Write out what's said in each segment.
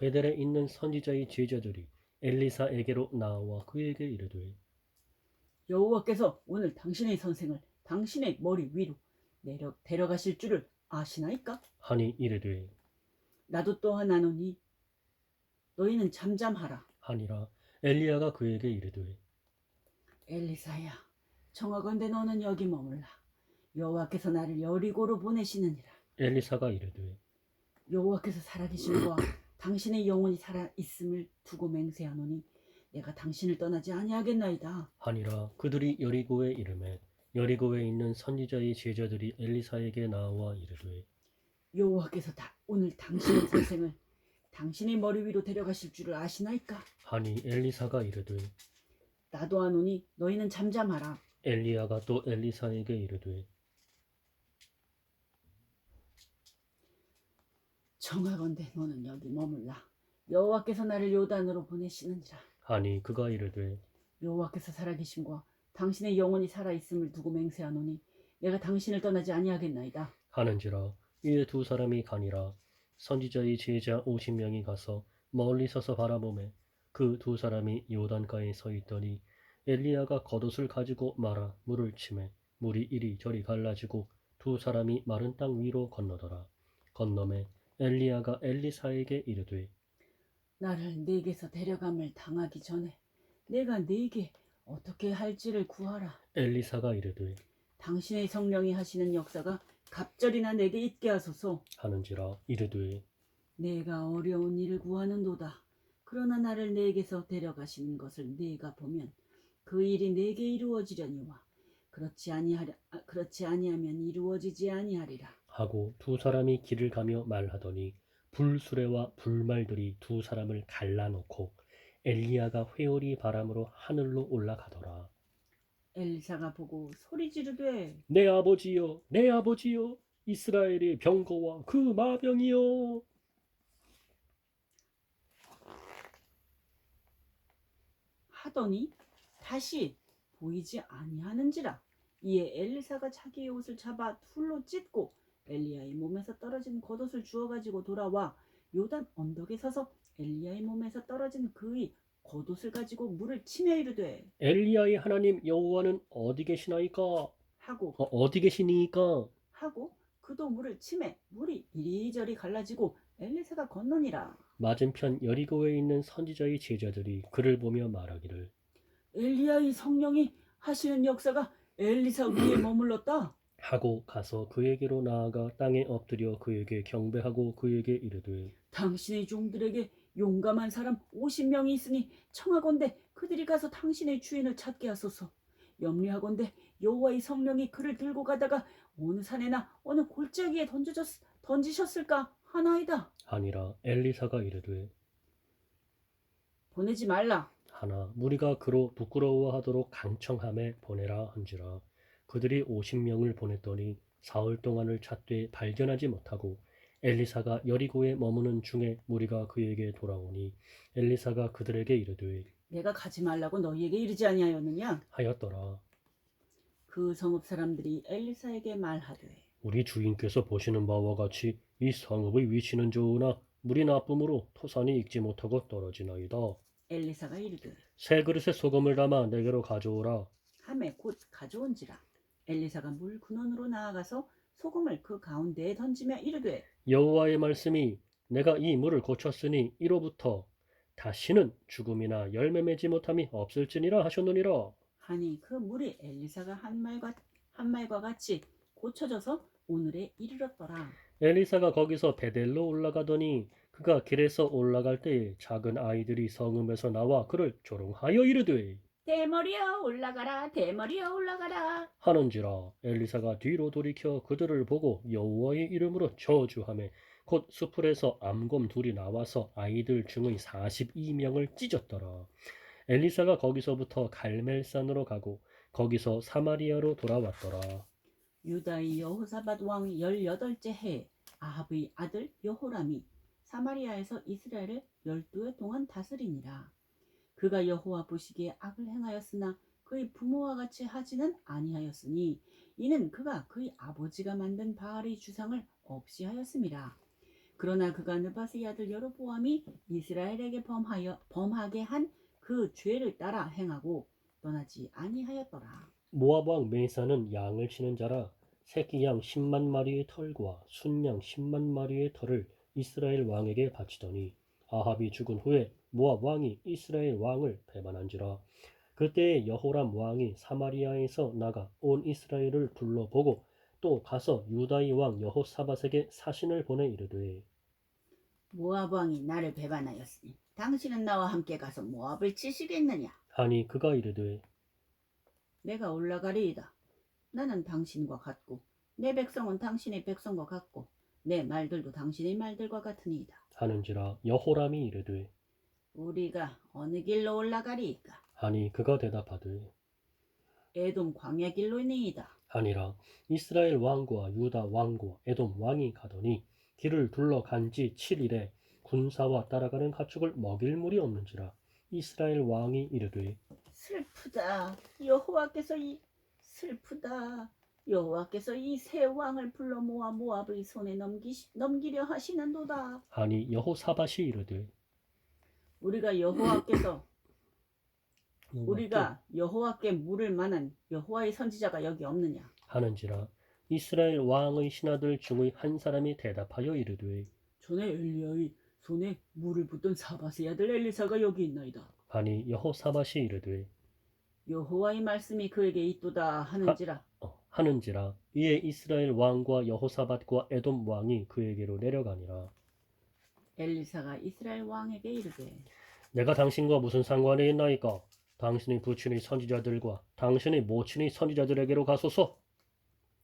베델에 있는 선지자의 제자들이 엘리사에게로 나와 그에게 이르되 여호와께서 오늘 당신의 선생을 당신의 머리 위로 내려 데려가실 줄을 아시나이까? 하니 이르되 나도 또한 아노니 너희는 잠잠하라. 하니라 엘리야가 그에게 이르되 엘리사야, 정하건대 너는 여기 머물라. 여호와께서 나를 여리고로 보내시느니라. 엘리사가 이르되 여호와께서 살아계심과 당신의 영혼이 살아 있음을 두고 맹세하노니 내가 당신을 떠나지 아니하겠나이다. 하니라 그들이 여리고에 이름에 여리고에 있는 선지자의 제자들이 엘리사에게 나와 이르되 여호와께서 다 오늘 당신의 선생을 당신의 머리 위로 데려가실 줄을 아시나이까? 하니 엘리사가 이르되 나도 아노니 너희는 잠잠하라. 엘리야가 또 엘리사에게 이르되 정하건대 너는 여기 머물라. 여호와께서 나를 요단으로 보내시느니라. 하니 그가 이르되 여호와께서 살아계심과 당신의 영혼이 살아 있음을 두고 맹세하노니 내가 당신을 떠나지 아니하겠나이다. 하는지라 이에 두 사람이 가니라 선지자의 제자 오십 명이 가서 멀리 서서 바라보매 그 두 사람이 요단가에 서 있더니 엘리야가 겉옷을 가지고 말아 물을 치매 물이 이리 저리 갈라지고 두 사람이 마른 땅 위로 건너더라 건너매 엘리야가 엘리사에게 이르되 나를 네게서 데려감을 당하기 전에 내가 네게 어떻게 할지를 구하라. 엘리사가 이르되 당신의 성령이 하시는 역사가 갑절이나 내게 있게 하소서. 하는지라 이르되 내가 어려운 일을 구하는도다. 그러나 나를 네게서 데려가시는 것을 네가 보면 그 일이 내게 이루어지려니와 그렇지 아니하려 아, 그렇지 아니하면 이루어지지 아니하리라. 하고 두 사람이 길을 가며 말하더니 불수레와 불말들이 두 사람을 갈라놓고 엘리야가 회오리 바람으로 하늘로 올라가더라. 엘리사가 보고 소리 지르되 내 아버지여, 내 아버지여, 이스라엘의 병거와 그 마병이여. 하더니 다시 보이지 아니하는지라 이에 엘리사가 자기의 옷을 잡아 둘로 찢고 엘리야의 몸에서 떨어진 겉옷을 주워 가지고 돌아와 요단 언덕에 서서 엘리야의 몸에서 떨어진 그의 겉옷을 가지고 물을 치며 이르되 엘리야의 하나님 여호와는 어디 계시나이까? 어, 하고 어 디 계시니까? 하고 그도 물을 치매 물이 이리저리 갈라지고 엘리사가 건너니라 맞은편 여리고에 있는 선지자의 제자들이 그를 보며 말하기를 엘리야의 성령이 하시는 역사가 엘리사 위에 머물렀다 하고 가서 그에게로 나아가 땅에 엎드려 그에게 경배하고 그에게 이르되 당신의 종들에게 용감한 사람 50명이 있으니 청하건대 그들이 가서 당신의 주인을 찾게 하소서. 염려하건대 여호와의 성령이 그를 들고 가다가 어느 산에나 어느 골짜기에 던져졌, 던지셨을까 하나이다. 하니라 엘리사가 이르되 보내지 말라. 하나 무리가 그로 부끄러워하도록 강청함에 보내라 한지라 그들이 오십 명을 보냈더니 사흘 동안을 찾되 발견하지 못하고 엘리사가 여리고에 머무는 중에 무리가 그에게 돌아오니 엘리사가 그들에게 이르되 내가 가지 말라고 너희에게 이르지 아니하였느냐? 하였더라 그 성읍 사람들이 엘리사에게 말하되 우리 주인께서 보시는 바와 같이 이 성읍의 위치는 좋으나 물이 나쁨으로 토산이 익지 못하고 떨어지나이다 엘리사가 이르되 새 그릇에 소금을 담아 내게로 가져오라 함에 곧 가져온지라. 엘리사가 물 근원으로 나아가서 소금을 그 가운데에 던지며 이르되 여호와의 말씀이 내가 이 물을 고쳤으니 이로부터 다시는 죽음이나 열매 맺지 못함이 없을지니라 하셨느니라. 하니 그 물이 엘리사가 한 말과 한 말과 같이 고쳐져서 오늘에 이르렀더라. 엘리사가 거기서 베델로 올라가더니 그가 길에서 올라갈 때에 작은 아이들이 성읍에서 나와 그를 조롱하여 이르되 대머리여 올라가라 대머리여 올라가라 하는지라 엘리사가 뒤로 돌이켜 그들을 보고 여호와의 이름으로 저주하며 곧 수풀에서 암곰 둘이 나와서 아이들 중의 42명을 찢었더라. 엘리사가 거기서부터 갈멜산으로 가고 거기서 사마리아로 돌아왔더라. 유다의 여호사밧 왕 18째 해 아합의 아들 여호람이 사마리아에서 이스라엘을 12해 동안 다스리니라. 그가 여호와 보시기에 악을 행하였으나 그의 부모와 같이 하지는 아니하였으니 이는 그가 그의 아버지가 만든 바알의 주상을 없이 하였음이라. 그러나 그가 느바스의 아들 여로보암이 이스라엘에게 범하여 범하게 한 그 죄를 따라 행하고 떠나지 아니하였더라. 모압 왕 메사는 양을 치는 자라 새끼 양 10만 마리의 털과 순양 10만 마리의 털을 이스라엘 왕에게 바치더니 아합이 죽은 후에 모압 왕이 이스라엘 왕을 배반한지라 그때에 여호람 왕이 사마리아에서 나가 온 이스라엘을 둘러보고 또 가서 유다의 왕 여호사밧에게 사신을 보내 이르되 모압 왕이 나를 배반하였으니 당신은 나와 함께 가서 모압을 치시겠느냐? 하니 그가 이르되 내가 올라가리이다. 나는 당신과 같고 내 백성은 당신의 백성과 같고 내 말들도 당신의 말들과 같으니이다. 하는지라 여호람이 이르되 우리가 어느 길로 올라가리이까? 하니 그가 대답하되 에돔 광야 길로니이다. 아니라 이스라엘 왕과 유다 왕과 에돔 왕이 가더니 길을 둘러간 지 7일에 군사와 따라가는 가축을 먹일 물이 없는지라 이스라엘 왕이 이르되 슬프다. 여호와께서 이 슬프다. 여호와께서 이 세 왕을 불러 모아 모압의 손에 넘기 넘기려 하시는도다. 하니 여호사밧이 이르되 우리가 여호와께서 우리가 여호와께 물을 만한 여호와의 선지자가 여기 없느냐? 하는지라 이스라엘 왕의 신하들 중의 한 사람이 대답하여 이르되 전에 엘리야의 손에 물을 붓던 사바세 아들 엘리사가 여기 있나이다. 하니 여호사밧이 이르되 여호와의 말씀이 그에게 있도다 하는지라. 어, 하는지라 이에 이스라엘 왕과 여호사밧과 에돔 왕이 그에게로 내려가니라 엘리사가 이스라엘 왕에게 이르되 내가 당신과 무슨 상관이 있나이까? 당신의 부친의 선지자들과 당신의 모친의 선지자들에게로 가소서.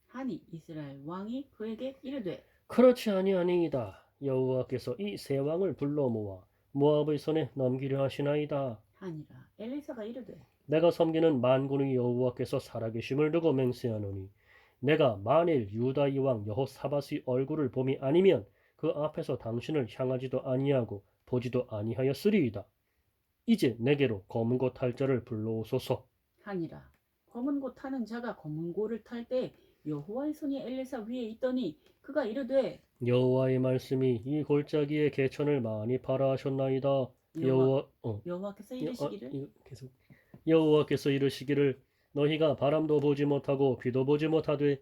하니 이스라엘 왕이 그에게 이르되 그렇지 아니하니이다. 여호와께서 이 세 왕을 불러 모아 모압의 손에 넘기려 하시나이다. 하니라. 엘리사가 이르되 내가 섬기는 만군의 여호와께서 살아계심을 두고 맹세하노니 내가 만일 유다의 왕 여호사밧의 얼굴을 봄이 아니면 그 앞에서 당신을 향하지도 아니하고 보지도 아니하였으리이다. 이제 내게로 검은 곳탈 자를 불러오소서. 하니라. 검은 고 타는 자가 검은 고를 탈 때 여호와의 손이 엘리사 위에 있더니 그가 이르되 여호와의 말씀이 이 골짜기에 개천을 많이 팔아 하셨나이다. 여호와 어, 여호와께서 여- 어, 이르시기를 이거 계속 여호와께서 이르시기를 너희가 바람도 보지 못하고 비도 보지 못하되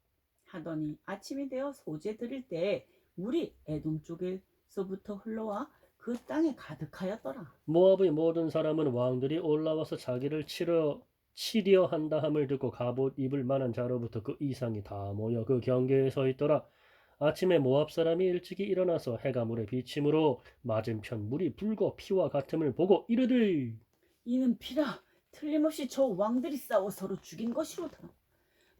하더니 아침이 되어 소재 드릴 때 물이 에돔 쪽에서부터 흘러와 그 땅에 가득하였더라. 모압의 모든 사람은 왕들이 올라와서 자기를 치려 치려 한다 함을 듣고 갑옷 입을 만한 자로부터 그 이상이 다 모여 그 경계에 서 있더라 아침에 모압 사람이 일찍이 일어나서 해가 물에 비침으로 맞은편 물이 붉어 피와 같음을 보고 이르되 이는 피라 틀림없이 저 왕들이 싸워 서로 죽인 것이로다.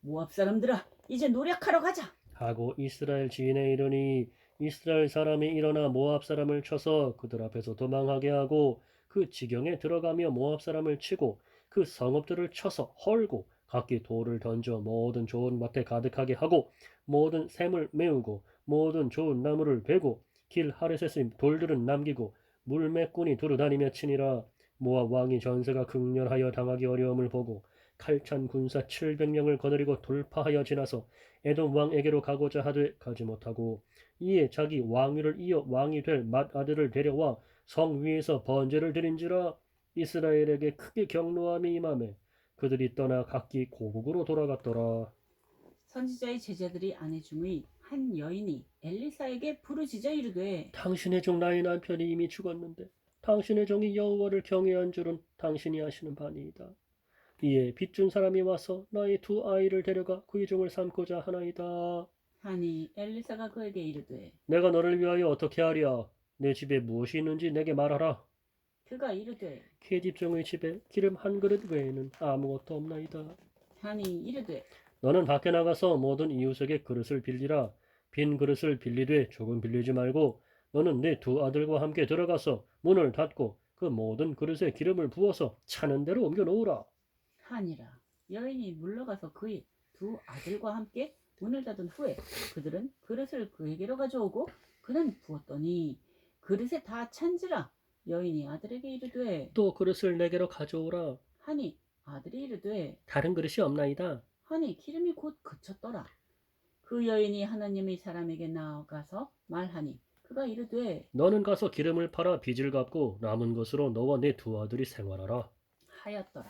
모압 사람들아 이제 노력하러 가자. 하고 이스라엘 지인에 이르니 이스라엘 사람이 일어나 모압 사람을 쳐서 그들 앞에서 도망하게 하고 그 지경에 들어가며 모압 사람을 치고 그 성읍들을 쳐서 헐고 각기 돌을 던져 모든 좋은 밭에 가득하게 하고 모든 샘을 메우고 모든 좋은 나무를 베고 길 하렛에서 돌들은 남기고 물매꾼이 두루 다니며 치니라 모압 왕이 전세가 극렬하여 당하기 어려움을 보고 칼찬 군사 700명을 거느리고 돌파하여 지나서 에돔 왕에게로 가고자 하되 가지 못하고 이에 자기 왕위를 이어 왕이 될 맏아들을 데려와 성 위에서 번제를 드린지라 이스라엘에게 크게 경노함이 임하매 그들이 떠나 각기 고국으로 돌아갔더라 선지자의 제자들이 아내 중의 한 여인이 엘리사에게 부르짖어 이르되 당신의 종 나의 남편이 이미 죽었는데 당신의 종이 여호와를 경외한 줄은 당신이 아시는 바니이다. 이에 빚준 사람이 와서 나의 두 아이를 데려가 그의 종을 삼고자 하나이다. 하니 엘리사가 그에게 이르되 내가 너를 위하여 어떻게 하랴? 내 집에 무엇이 있는지 내게 말하라. 그가 이르되 계집종의 집에 기름 한 그릇 외에는 아무것도 없나이다. 하니 이르되 너는 밖에 나가서 모든 이웃에게 그릇을 빌리라. 빈 그릇을 빌리되 조금 빌리지 말고 너는 네 두 아들과 함께 들어가서 문을 닫고 그 모든 그릇에 기름을 부어서 차는 대로 옮겨 놓으라. 하니라 여인이 물러가서 그의 두 아들과 함께 문을 닫은 후에 그들은 그릇을 그에게로 가져오고 그는 부었더니 그릇에 다 찬지라 여인이 아들에게 이르되 또 그릇을 내게로 가져오라. 하니 아들이 이르되 다른 그릇이 없나이다. 하니 기름이 곧 그쳤더라 그 여인이 하나님의 사람에게 나아가서 말하니 그가 이르되 너는 가서 기름을 팔아 빚을 갚고 남은 것으로 너와 네 두 아들이 생활하라. 하였더라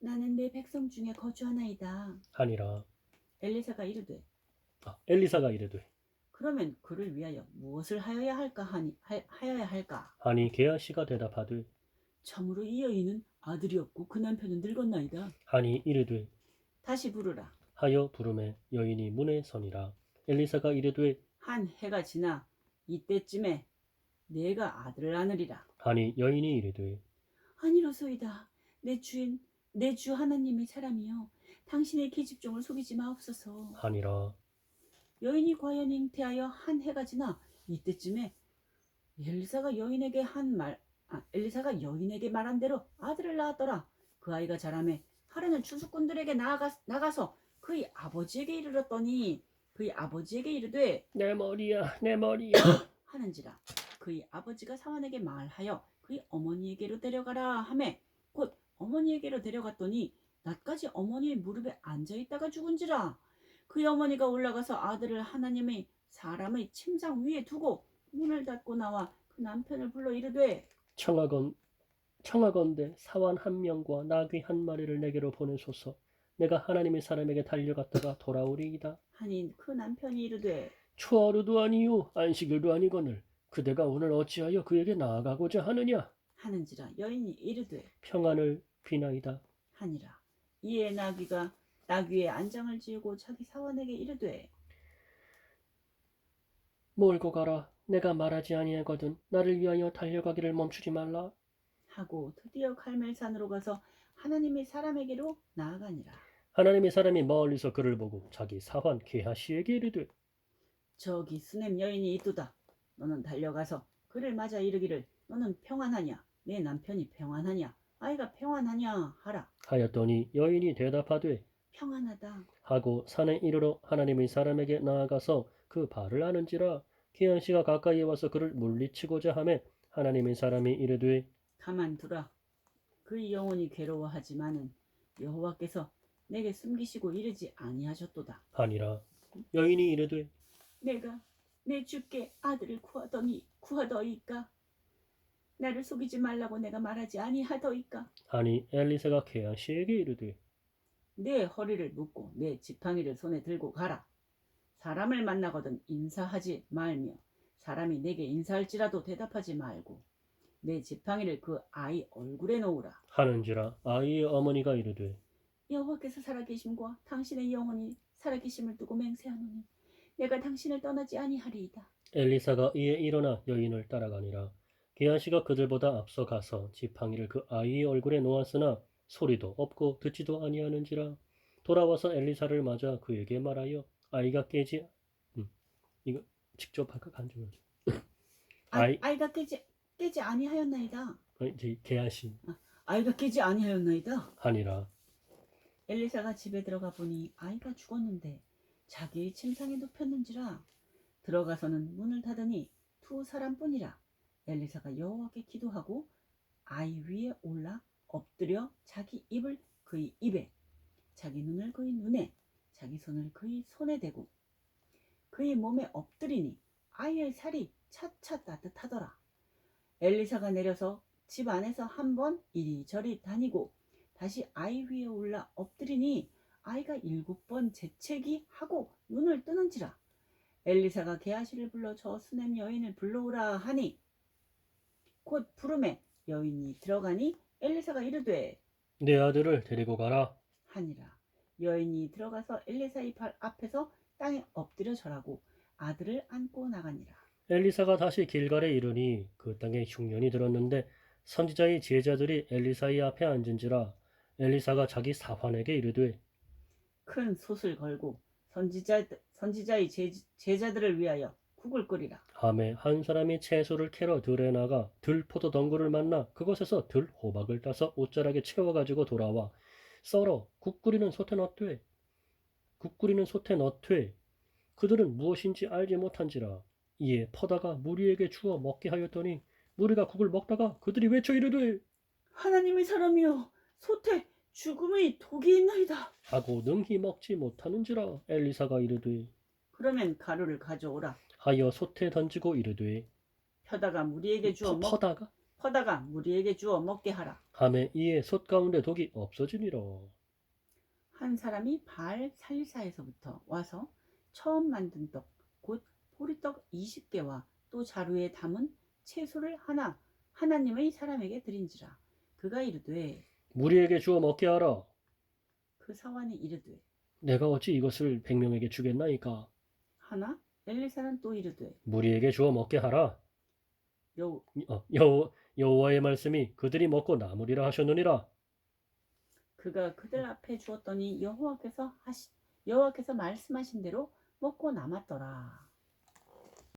나는 내 백성 중에 거주하나이다. 하니라 엘리사가 이르되 아, 엘리사가 이르되 그러면 그를 위하여 무엇을 하여야 할까 하니 하, 하여야 할까? 하니 게하시가 대답하되 참으로 이 여인은 아들이 없고 그 남편은 늙었나이다. 하니 이르되 다시 부르라. 하여 부름에 여인이 문에 서니라 엘리사가 이르되 한 해가 지나 이때쯤에 내가 아들을 안으리라. 하니 여인이 이르되 아니로소이다. 내 주인 내 주 하나님의 사람이여 당신의 계집종을 속이지 마옵소서. 하니라 여인이 과연 잉태하여 한 해가 지나 이때쯤에 엘리사가 여인에게 한 말, 아, 엘리사가 여인에게 말한 대로 아들을 낳았더라. 그 아이가 자라매 하루는 추수꾼들에게 나아가, 나가서 그의 아버지에게 이르렀더니 그의 아버지에게 이르되 내 머리야 내 머리야 하는지라 그의 아버지가 사환에게 말하여 그의 어머니에게로 데려가라 하매 곧 어머니에게로 데려갔더니 낮까지 어머니의 무릎에 앉아 있다가 죽은지라. 그의 어머니가 올라가서 아들을 하나님의 사람의 침상 위에 두고 문을 닫고 나와 그 남편을 불러 이르되 청하건 청하건대 사환 한 명과 나귀 한 마리를 내게로 보내소서. 내가 하나님의 사람에게 달려갔다가 돌아오리이다. 하니 그 남편이 이르되 초하루도 아니요 안식일도 아니거늘 그대가 오늘 어찌하여 그에게 나아가고자 하느냐 하는지라 여인이 이르되 평안을 비나이다 하니라 이에 나귀가 나귀의 안장을 지우고 자기 사원에게 이르되 몰고 가라 내가 말하지 아니하거든 나를 위하여 달려가기를 멈추지 말라 하고 드디어 갈멜산으로 가서 하나님의 사람에게로 나아가니라. 하나님의 사람이 멀리서 그를 보고 자기 사환 게하시에게 이르되 저기 수넴 여인이 있도다. 너는 달려가서 그를 맞아 이르기를 너는 평안하냐? 내 남편이 평안하냐? 아이가 평안하냐? 하라. 하였더니 여인이 대답하되 평안하다. 하고 산에 이르러 하나님의 사람에게 나아가서 그 발을 아는지라 기한 씨가 가까이에 와서 그를 물리치고자 하매 하나님의 사람이 이르되 가만두라. 그의 영혼이 괴로워하지만은 여호와께서 내게 숨기시고 이르지 아니하셨도다. 하니라 여인이 이르되 내가 내 주께 아들을 구하더니 구하더이까? 나를 속이지 말라고 내가 말하지 아니하더이까? 하니 엘리사가 게하시에게 이르되 내 허리를 묶고 내 지팡이를 손에 들고 가라. 사람을 만나거든 인사하지 말며 사람이 내게 인사할지라도 대답하지 말고 내 지팡이를 그 아이 얼굴에 놓으라. 하는지라 아이의 어머니가 이르되 여호와께서 살아계심과 당신의 영혼이 살아계심을 두고 맹세하노니 내가 당신을 떠나지 아니하리이다. 엘리사가 이에 일어나 여인을 따라가니라. 게하시가 그들보다 앞서 가서 지팡이를 그 아이의 얼굴에 놓았으나 소리도 없고 듣지도 아니하는지라. 돌아와서 엘리사를 맞아 그에게 말하여 아이가 깨지 음, 이거 직접 할까 간증하죠. 아, 아이- 아이가 깨지 깨지 아니하였나이다. 어, 이제 게하시 아이가 깨지 아니하였나이다. 하니라. 엘리사가 집에 들어가 보니 아이가 죽었는데 자기의 침상에 눕혔는지라 들어가서는 문을 닫으니 두 사람뿐이라 엘리사가 여호와께 기도하고 아이 위에 올라 엎드려 자기 입을 그의 입에 자기 눈을 그의 눈에 자기 손을 그의 손에 대고 그의 몸에 엎드리니 아이의 살이 차차 따뜻하더라. 엘리사가 내려서 집 안에서 한 번 이리저리 다니고 다시 아이 위에 올라 엎드리니 아이가 일곱 번 재채기 하고 눈을 뜨는지라. 엘리사가 게하시를 불러 저 수냄 여인을 불러오라 하니 곧 부름에 여인이 들어가니 엘리사가 이르되 내 아들을 데리고 가라. 하니라 여인이 들어가서 엘리사의 발 앞에서 땅에 엎드려 절하고 아들을 안고 나가니라 엘리사가 다시 길갈에 이르니 그 땅에 흉년이 들었는데 선지자의 제자들이 엘리사의 앞에 앉은지라 엘리사가 자기 사환에게 이르되 큰 솥을 걸고 선지자 선지자의 제, 제자들을 위하여 국을 끓이라. 함에 한 사람이 채소를 캐러 들에 나가 들 포도 덩굴을 만나 그곳에서 들 호박을 따서 옷자락에 채워가지고 돌아와 썰어 국 끓이는 솥에 넣되 국 끓이는 솥에 넣되 그들은 무엇인지 알지 못한지라. 이에 퍼다가 무리에게 주어 먹게 하였더니 무리가 국을 먹다가 그들이 외쳐 이르되 하나님의 사람이여 솥에 죽음의 독이 있나이다. 하고 능히 먹지 못하는지라 엘리사가 이르되 그러면 가루를 가져오라 하여 솥에 던지고 이르되 펴다가 무리에게 주어 퍼- 먹 퍼다가? 퍼다가 무리에게 주어 먹게 하라. 함에 이에 솥 가운데 독이 없어지니라 한 사람이 바알 살사에서부터 와서 처음 만든 떡 곧 보리떡 20개와 또 자루에 담은 채소를 하나 하나님의 사람에게 드린지라. 그가 이르되 무리에게 주어 먹게 하라. 그 사환이 이르되 내가 어찌 이것을 백명에게 주겠나이까? 하나 엘리사는 또 이르되 무리에게 주어 먹게 하라. 여 어, 여호, 여호와의 말씀이 그들이 먹고 남으리라 하셨느니라. 그가 그들 앞에 주었더니 여호와께서 하시 여호와께서 말씀하신 대로 먹고 남았더라